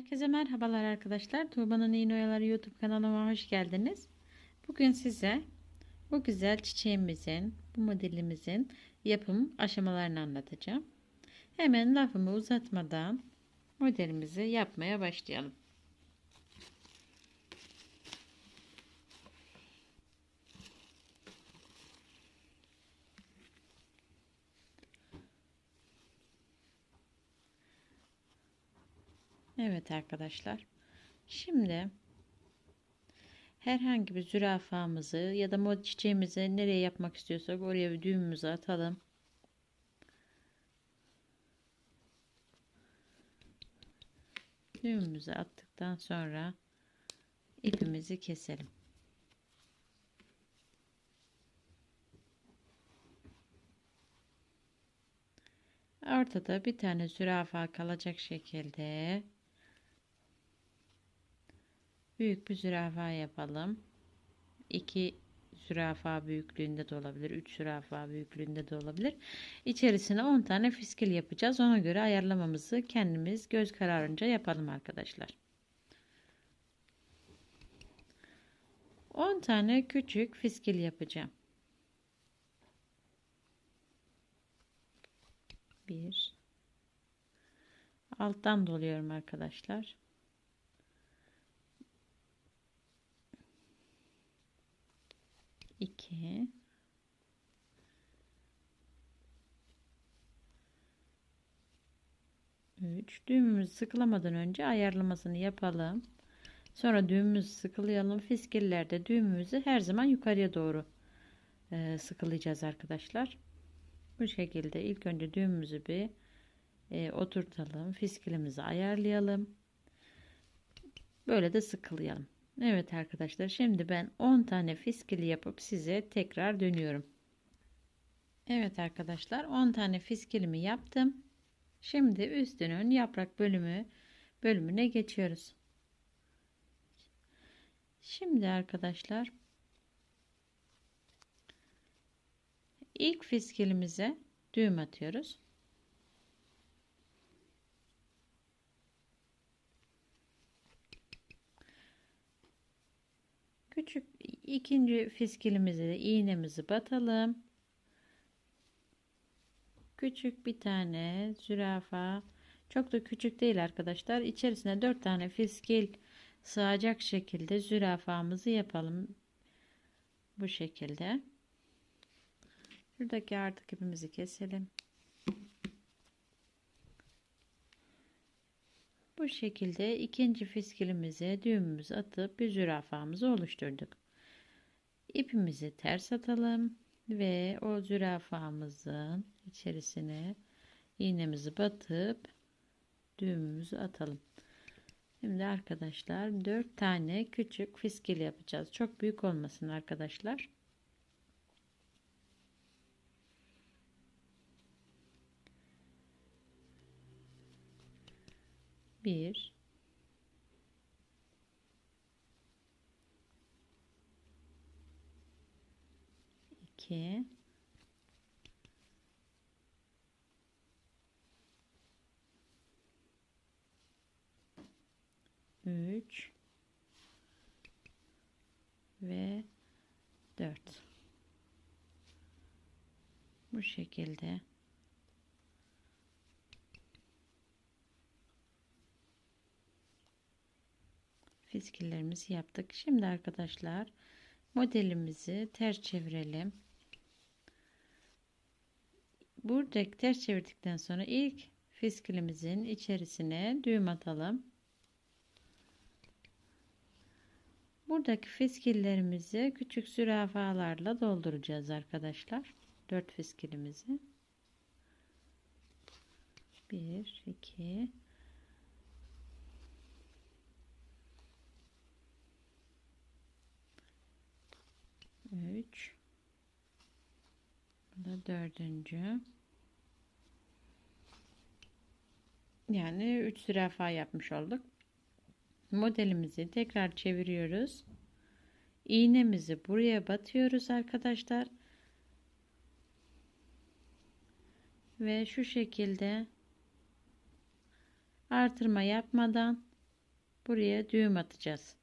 Herkese merhabalar arkadaşlar. Tuğba'nın İğne Oyaları YouTube kanalıma hoş geldiniz. Bugün size bu güzel çiçeğimizin, bu modelimizin yapım aşamalarını anlatacağım. Hemen lafımı uzatmadan modelimizi yapmaya başlayalım. Evet arkadaşlar. Şimdi herhangi bir zürafamızı ya da mod çiçeğimizi nereye yapmak istiyorsak oraya bir düğümümüzü atalım. Düğümümüzü attıktan sonra ipimizi keselim. Ortada bir tane zürafa kalacak şekilde büyük bir zürafa yapalım. 2 zürafa büyüklüğünde de olabilir. 3 zürafa büyüklüğünde de olabilir. İçerisine 10 tane fiskil yapacağız. Ona göre ayarlamamızı kendimiz göz kararınca yapalım arkadaşlar. 10 tane küçük fiskil yapacağım. 1 alttan doluyorum arkadaşlar. 2 3 düğümümüzü sıkılamadan önce ayarlamasını yapalım. Sonra düğümümüzü sıkılayalım. Fiskillerde düğümümüzü her zaman yukarıya doğru e, sıkılayacağız arkadaşlar. Bu şekilde ilk önce düğümümüzü bir e, oturtalım. Fiskilimizi ayarlayalım. Böyle de sıkılayalım. Evet arkadaşlar şimdi ben 10 tane fiskili yapıp size tekrar dönüyorum. Evet arkadaşlar 10 tane fiskilimi yaptım. Şimdi üstünün yaprak bölümü bölümüne geçiyoruz. Şimdi arkadaşlar ilk fiskilimize düğüm atıyoruz. Küçük ikinci fiskilimize de iğnemizi batalım. Küçük bir tane zürafa. Çok da küçük değil arkadaşlar. İçerisine dört tane fiskil sığacak şekilde zürafamızı yapalım. Bu şekilde. Şuradaki artık ipimizi keselim. Bu şekilde ikinci fiskilimize düğümümüzü atıp bir zürafamızı oluşturduk. İpimizi ters atalım ve o zürafamızın içerisine iğnemizi batıp düğümümüzü atalım. Şimdi arkadaşlar 4 tane küçük fiskil yapacağız. Çok büyük olmasın arkadaşlar. bir iki üç ve dört bu şekilde fiskillerimizi yaptık. Şimdi arkadaşlar modelimizi ters çevirelim. Burada ters çevirdikten sonra ilk fiskilimizin içerisine düğüm atalım. Buradaki fiskillerimizi küçük zürafalarla dolduracağız arkadaşlar. 4 fiskilimizi. 1 2 3 bu da dördüncü yani 3 zürafa yapmış olduk modelimizi tekrar çeviriyoruz iğnemizi buraya batıyoruz arkadaşlar ve şu şekilde artırma yapmadan buraya düğüm atacağız.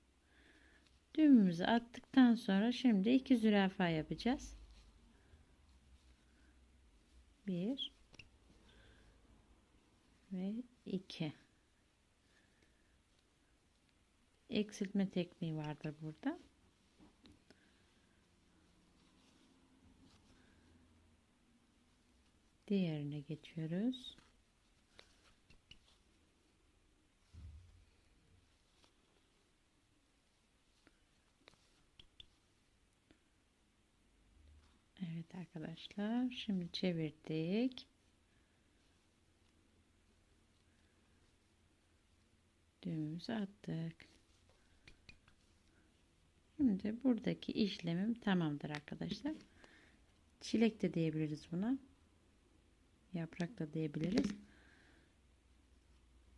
Düğümümüzü attıktan sonra şimdi iki zürafa yapacağız. Bir ve iki. Eksiltme tekniği vardır burada. Diğerine geçiyoruz. Evet arkadaşlar şimdi çevirdik. Düğümümüzü attık. Şimdi buradaki işlemim tamamdır arkadaşlar. Çilek de diyebiliriz buna. Yaprak da diyebiliriz.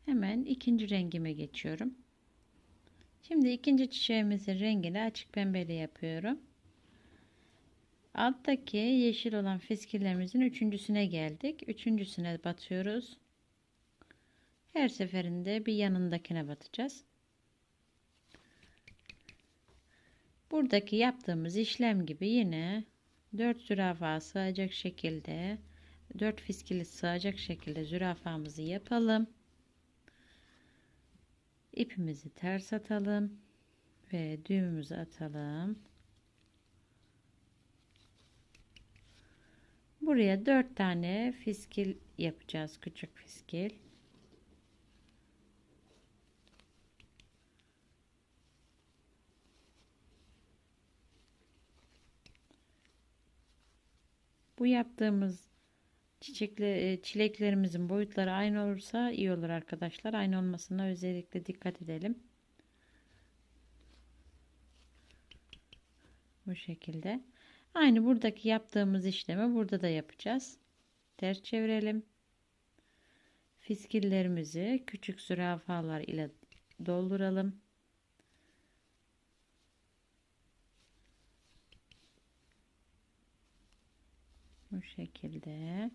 Hemen ikinci rengime geçiyorum. Şimdi ikinci çiçeğimizin rengini açık pembeli yapıyorum. Alttaki yeşil olan fiskillerimizin üçüncüsüne geldik. Üçüncüsüne batıyoruz. Her seferinde bir yanındakine batacağız. Buradaki yaptığımız işlem gibi yine 4 zürafa sığacak şekilde 4 fiskili sığacak şekilde zürafamızı yapalım. İpimizi ters atalım ve düğümümüzü atalım. Buraya 4 tane fiskil yapacağız. Küçük fiskil. Bu yaptığımız çiçekle e, çileklerimizin boyutları aynı olursa iyi olur arkadaşlar. Aynı olmasına özellikle dikkat edelim. Bu şekilde. Aynı buradaki yaptığımız işlemi burada da yapacağız. Ters çevirelim. Fiskillerimizi küçük zürafalar ile dolduralım. Bu şekilde.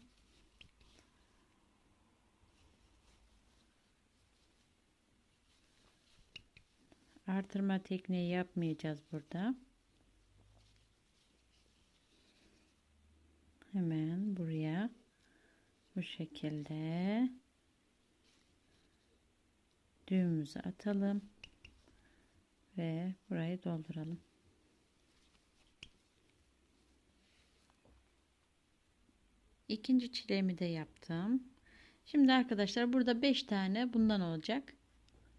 Artırma tekniği yapmayacağız burada. Hemen buraya bu şekilde düğümümüzü atalım ve burayı dolduralım. İkinci çileğimi de yaptım. Şimdi arkadaşlar burada 5 tane bundan olacak.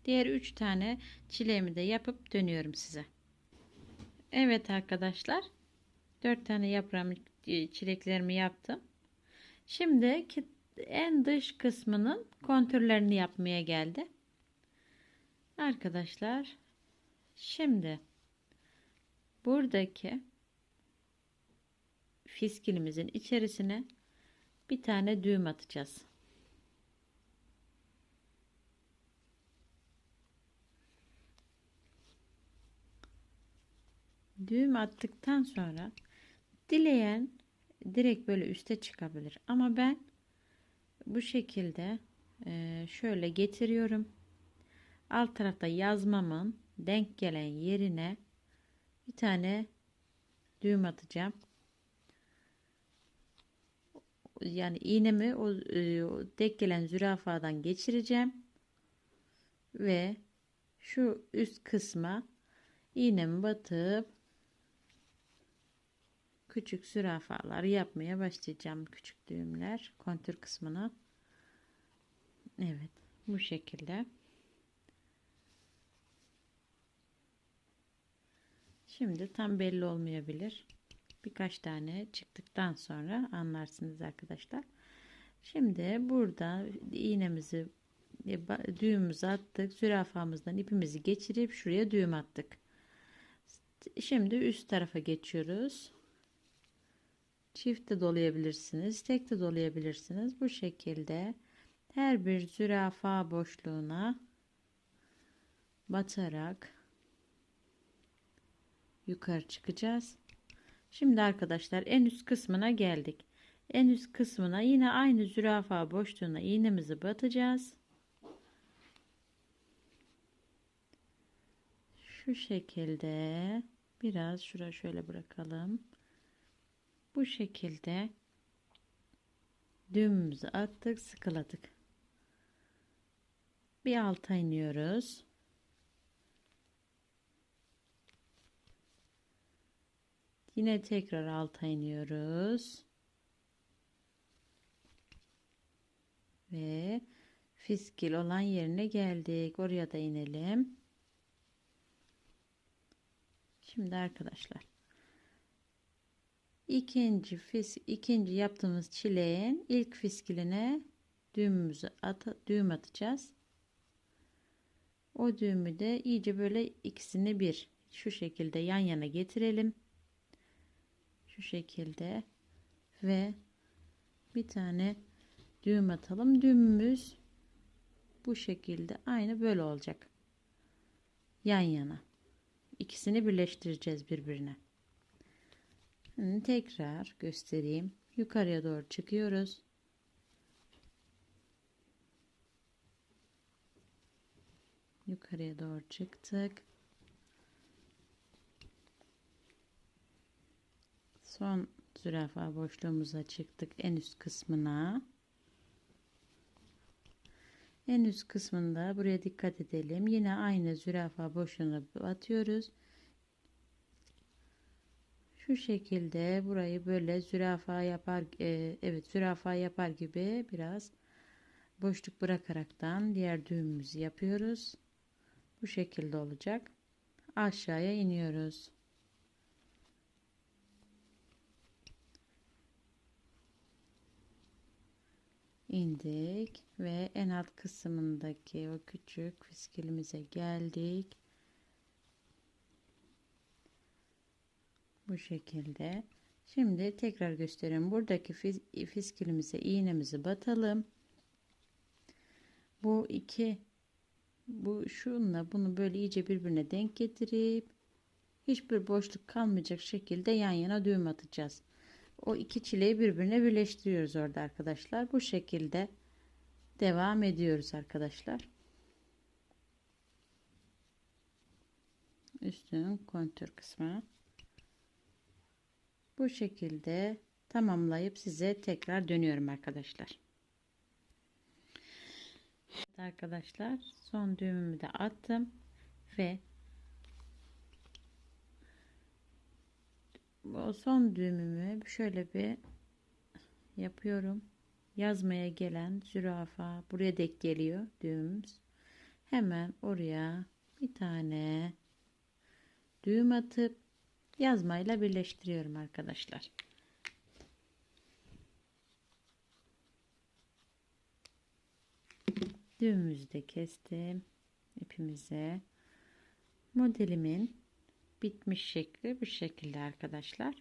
Diğer 3 tane çileğimi de yapıp dönüyorum size. Evet arkadaşlar. 4 tane yaprağımı çileklerimi yaptım. Şimdi en dış kısmının kontürlerini yapmaya geldi. Arkadaşlar şimdi buradaki fiskilimizin içerisine bir tane düğüm atacağız. Düğüm attıktan sonra dileyen direkt böyle üste çıkabilir. Ama ben bu şekilde e, şöyle getiriyorum. Alt tarafta yazmamın denk gelen yerine bir tane düğüm atacağım yani iğnemi o, e, tek gelen zürafadan geçireceğim. Ve şu üst kısma iğnemi batıp küçük zürafalar yapmaya başlayacağım. Küçük düğümler kontür kısmına. Evet bu şekilde. Şimdi tam belli olmayabilir birkaç tane çıktıktan sonra anlarsınız arkadaşlar. Şimdi burada iğnemizi e, düğümümüzü attık. Zürafamızdan ipimizi geçirip şuraya düğüm attık. Şimdi üst tarafa geçiyoruz. Çift de dolayabilirsiniz. Tek de dolayabilirsiniz. Bu şekilde her bir zürafa boşluğuna batarak yukarı çıkacağız. Şimdi arkadaşlar en üst kısmına geldik. En üst kısmına yine aynı zürafa boşluğuna iğnemizi batacağız. Şu şekilde biraz şura şöyle bırakalım. Bu şekilde düğümümüzü attık, sıkıladık. Bir alta iniyoruz. Yine tekrar alta iniyoruz. Ve fiskil olan yerine geldik. Oraya da inelim. Şimdi arkadaşlar ikinci fis ikinci yaptığımız çileğin ilk fiskiline düğümümüzü at düğüm atacağız. O düğümü de iyice böyle ikisini bir şu şekilde yan yana getirelim. Şu şekilde ve bir tane düğüm atalım. Düğümümüz bu şekilde aynı böyle olacak. Yan yana. İkisini birleştireceğiz birbirine. Şimdi tekrar göstereyim. Yukarıya doğru çıkıyoruz. Yukarıya doğru çıktık. Son zürafa boşluğumuza çıktık en üst kısmına. En üst kısmında buraya dikkat edelim. Yine aynı zürafa boşluğuna batıyoruz. Şu şekilde burayı böyle zürafa yapar e, evet zürafa yapar gibi biraz boşluk bırakaraktan diğer düğümümüzü yapıyoruz. Bu şekilde olacak. Aşağıya iniyoruz. İndik ve en alt kısmındaki o küçük fiskilimize geldik. Bu şekilde. Şimdi tekrar göstereyim. Buradaki fiskilimize iğnemizi batalım. Bu iki bu şunla bunu böyle iyice birbirine denk getirip hiçbir boşluk kalmayacak şekilde yan yana düğüm atacağız o iki çileyi birbirine birleştiriyoruz orada arkadaşlar. Bu şekilde devam ediyoruz arkadaşlar. Üstünün kontür kısmı. Bu şekilde tamamlayıp size tekrar dönüyorum arkadaşlar. Evet arkadaşlar son düğümümü de attım ve son düğümümü şöyle bir yapıyorum. Yazmaya gelen zürafa buraya dek geliyor düğümümüz. Hemen oraya bir tane düğüm atıp yazmayla birleştiriyorum arkadaşlar. Düğümümüzü de kestim ipimize. Modelimin bitmiş şekli bu şekilde arkadaşlar.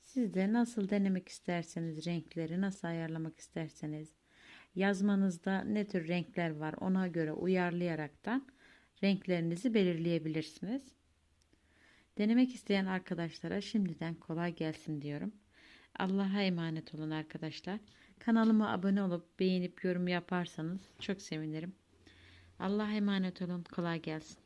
Siz de nasıl denemek isterseniz renkleri nasıl ayarlamak isterseniz yazmanızda ne tür renkler var ona göre uyarlayaraktan renklerinizi belirleyebilirsiniz. Denemek isteyen arkadaşlara şimdiden kolay gelsin diyorum. Allah'a emanet olun arkadaşlar. Kanalıma abone olup beğenip yorum yaparsanız çok sevinirim. Allah'a emanet olun. Kolay gelsin.